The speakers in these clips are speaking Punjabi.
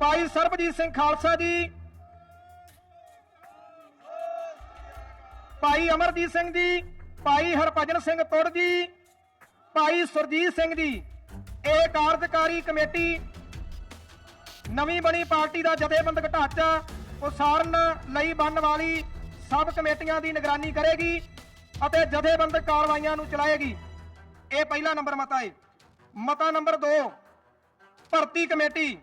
ਭਾਈ ਸਰਬਜੀਤ ਸਿੰਘ ਖਾਲਸਾ ਜੀ। ਭਾਈ ਅਮਰਜੀਤ ਸਿੰਘ ਜੀ, ਭਾਈ ਹਰਭਜਨ ਸਿੰਘ ਤੁਰ ਜੀ, ਭਾਈ ਸੁਰਜੀਤ ਸਿੰਘ ਜੀ। ਇਹ ਕਾਰਜਕਾਰੀ ਕਮੇਟੀ ਨਵੀਂ ਬਣੀ ਪਾਰਟੀ ਦਾ ਜਥੇਬੰਦਕ ਢਾਂਚਾ ਉਸਾਰਨ ਲਈ ਬਣਨ ਵਾਲੀ ਸਭ ਕਮੇਟੀਆਂ ਦੀ ਨਿਗਰਾਨੀ ਕਰੇਗੀ ਅਤੇ ਜਥੇਬੰਦਕ ਕਾਰਵਾਈਆਂ ਨੂੰ ਚਲਾਏਗੀ। ਇਹ ਪਹਿਲਾ ਨੰਬਰ ਮਤਾ ਹੈ। ਮਤਾ ਨੰਬਰ 2 ਭਰਤੀ ਕਮੇਟੀ।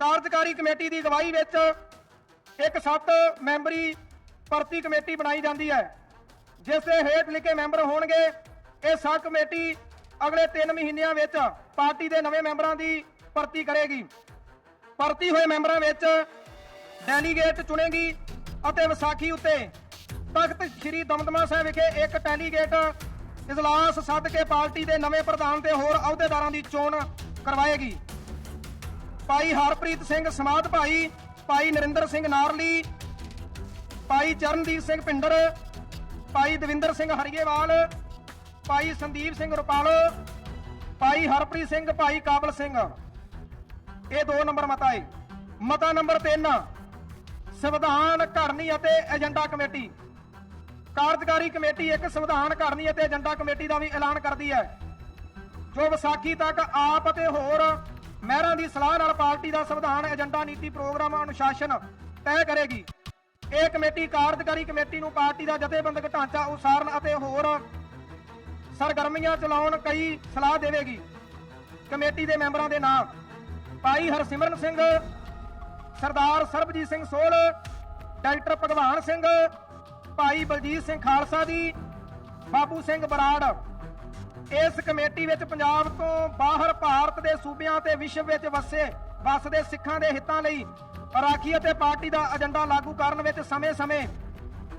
ਕਾਰਜਕਾਰੀ ਕਮੇਟੀ ਦੀ ਅਗਵਾਈ ਵਿੱਚ ਇੱਕ ਸੱਤ ਮੈਂਬਰੀ ਭਰਤੀ ਕਮੇਟੀ ਬਣਾਈ ਜਾਂਦੀ ਹੈ। ਜਿਸ ਦੇ ਹੇਠ ਲਿਖੇ ਮੈਂਬਰ ਹੋਣਗੇ। ਇਹ ਸਬ ਕਮੇਟੀ ਅਗਲੇ 3 ਮਹੀਨਿਆਂ ਵਿੱਚ ਪਾਰਟੀ ਦੇ ਨਵੇਂ ਮੈਂਬਰਾਂ ਦੀ ਭਰਤੀ ਕਰੇਗੀ। ਭਰਤੀ ਹੋਏ ਮੈਂਬਰਾਂ ਵਿੱਚ ਡੈਲੀਗੇਟ ਚੁਣੇਗੀ ਅਤੇ ਵਿਸਾਖੀ ਉੱਤੇ ਤਖਤ ਸ੍ਰੀ ਦਮਦਮਾ ਸਾਹਿਬ ਵਿਖੇ ਇੱਕ ਡੈਲੀਗੇਟ ਇਜਲਾਸ ਸੱਦ ਕੇ ਪਾਰਟੀ ਦੇ ਨਵੇਂ ਪ੍ਰਧਾਨ ਤੇ ਹੋਰ ਅਹੁਦੇਦਾਰਾਂ ਦੀ ਚੋਣ ਕਰਵਾਏਗੀ। ਭਾਈ ਹਰਪ੍ਰੀਤ ਸਿੰਘ ਸਮਾਧ ਭਾਈ ਭਾਈ ਨਰਿੰਦਰ ਸਿੰਘ ਨਾਰਲੀ, ਭਾਈ ਚਰਨਦੀਪ ਸਿੰਘ ਪਿੰਡਰ ਭਾਈ ਦਵਿੰਦਰ ਸਿੰਘ ਹਰੀਏਵਾਲ, ਭਾਈ ਸੰਦੀਪ ਸਿੰਘ ਰੁਪਾਲ, ਭਾਈ ਹਰਪ੍ਰੀਤ ਸਿੰਘ, ਭਾਈ ਕਾਬਲ ਸਿੰਘ। ਇਹ ਦੋ ਨੰਬਰ ਮਤਾ ਹੈ। ਮਤਾ ਨੰਬਰ 3 ਸੰਵਿਧਾਨ ਘੜਨੀ ਅਤੇ ਏਜੰਡਾ ਕਮੇਟੀ। ਕਾਰਜਕਾਰੀ ਕਮੇਟੀ ਇੱਕ ਸੰਵਿਧਾਨ ਘੜਨੀ ਅਤੇ ਏਜੰਡਾ ਕਮੇਟੀ ਦਾ ਵੀ ਐਲਾਨ ਕਰਦੀ ਹੈ। ਜੋ ਵਿਸਾਖੀ ਤੱਕ ਆਪ ਅਤੇ ਹੋਰ ਮਹਿਰਾਂ ਦੀ ਸਲਾਹ ਨਾਲ ਪਾਰਟੀ ਦਾ ਸੰਵਿਧਾਨ, ਏਜੰਡਾ, ਨੀਤੀ ਪ੍ਰੋਗਰਾਮ ਅਨੁਸ਼ਾਸਨ ਤੈਅ ਕਰੇਗੀ। ਇਹ ਕਮੇਟੀ ਕਾਰਜਕਾਰੀ ਕਮੇਟੀ ਨੂੰ ਪਾਰਟੀ ਦਾ ਜਥੇਬੰਦਕ ਢਾਂਚਾ ਉਸਾਰਨ ਅਤੇ ਹੋਰ ਸਰਗਰਮੀਆਂ ਚਲਾਉਣ ਕਈ ਸਲਾਹ ਦੇਵੇਗੀ। ਕਮੇਟੀ ਦੇ ਮੈਂਬਰਾਂ ਦੇ ਨਾਮ ਭਾਈ ਹਰਸਿਮਰਨ ਸਿੰਘ, ਸਰਦਾਰ ਸਰਬਜੀਤ ਸਿੰਘ ਸੋਲ, ਡਾਕਟਰ ਭਗਵਾਨ ਸਿੰਘ, ਭਾਈ ਬਲਜੀਤ ਸਿੰਘ ਖਾਲਸਾ ਜੀ, ਬਾਬੂ ਸਿੰਘ ਬਰਾੜ ਇਸ ਕਮੇਟੀ ਵਿੱਚ ਪੰਜਾਬ ਤੋਂ ਬਾਹਰ ਭਾਰਤ ਦੇ ਸੂਬਿਆਂ ਤੇ ਵਿਸ਼ਵ ਵਿੱਚ ਵਸੇ, ਵਸਦੇ ਸਿੱਖਾਂ ਦੇ ਹਿੱਤਾਂ ਲਈ ਰਾਖੀ ਅਤੇ ਪਾਰਟੀ ਦਾ ਏਜੰਡਾ ਲਾਗੂ ਕਰਨ ਵਿੱਚ ਸਮੇਂ-ਸਮੇਂ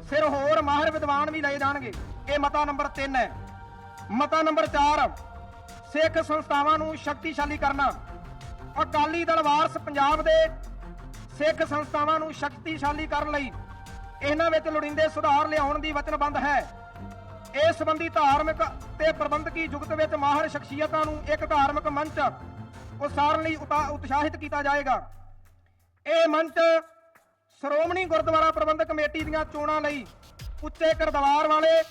ਸਿਰ ਹੋਰ ਮਾਹਿਰ ਵਿਦਵਾਨ ਵੀ ਲਏ ਜਾਣਗੇ। ਇਹ ਮਤਾ ਨੰਬਰ 3 ਹੈ। ਮਤਾ ਨੰਬਰ 4 ਸਿੱਖ ਸੰਸਥਾਵਾਂ ਨੂੰ ਸ਼ਕਤੀਸ਼ਾਲੀ ਕਰਨਾ। ਅਕਾਲੀ ਦਲ ਵਾਰਸ ਪੰਜਾਬ ਦੇ ਸਿੱਖ ਸੰਸਥਾਵਾਂ ਨੂੰ ਸ਼ਕਤੀਸ਼ਾਲੀ ਕਰਨ ਲਈ ਇਹਨਾਂ ਵਿੱਚ ਲੋੜੀਂਦੇ ਸੁਧਾਰ ਲਿਆਉਣ ਦੀ ਵਚਨਬੱਧ ਹੈ। ਇਸ ਸੰਬੰਧੀ ਧਾਰਮਿਕ ਤੇ ਪ੍ਰਬੰਧਕੀ ਜੁਗਤ ਵਿੱਚ ਮਾਹਰ ਸ਼ਖਸੀਅਤਾਂ ਨੂੰ ਇੱਕ ਧਾਰਮਿਕ ਮੰਚ ਉਸਾਰਨ ਲਈ ਉਤਾ- ਉਤਸ਼ਾਹਿਤ ਕੀਤਾ ਜਾਏਗਾ। ਇਹ ਮੰਚ ਸ਼੍ਰੋਮਣੀ ਗੁਰਦੁਆਰਾ ਪ੍ਰਬੰਧਕ ਕਮੇਟੀ ਦੀਆਂ ਚੋਣਾਂ ਲਈ ਉੱਚੇ ਕਿਰਦਾਰ ਵਾਲੇ